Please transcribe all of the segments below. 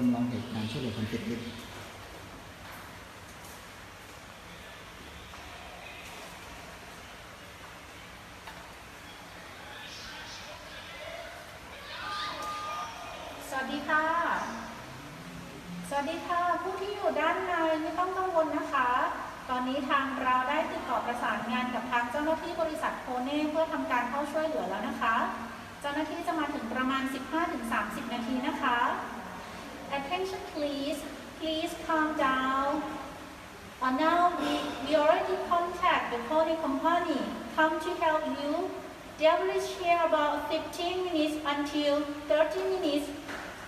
จำลองเหตุการณ์ช่วยเหลือคนติดลิฟต์สวัสดีค่ะ สวัสดีค่ะ ผู้ที่อยู่ด้านในไม่ต้องกังวลนะคะ ตอนนี้ทางเราได้ติดต่อประสานงานกับทางเจ้าหน้าที่บริษัทโคเน่เพื่อทำการเข้าช่วยเหลือแล้วนะคะ เจ้าหน้าที่จะมาถึงประมาณ 15-30 นาทีนะคะ Attention please please calm down Uh, now we, we already contact the calling company come to help you They will share about 15 minutes until 30 minutes.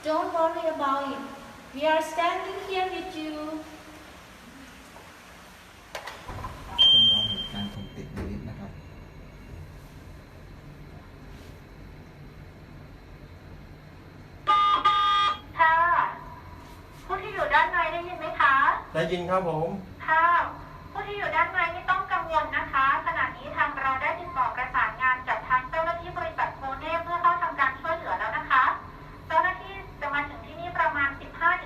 Don't worry about it. We are standing here with you. ได้ยินครับผม ค่ะ ผู้ที่อยู่ด้านในไม่ต้องกังวลนะคะ ขณะนี้ทางเราได้ติดต่อประสานงานกับทางเจ้าหน้าที่บริษัทโคเน่เพื่อเข้าทำการช่วยเหลือแล้วนะคะ เจ้าหน้าที่จะมาถึงที่นี่ประมาณ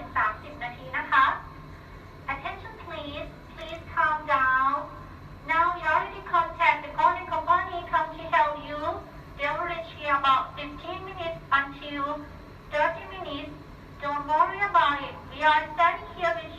15-30 นาทีนะคะ Attention please, please calm down. Now we already contact the calling company come to help you. They will reach here about 15 minutes until 30 minutes. Don't worry about it. We are standing here with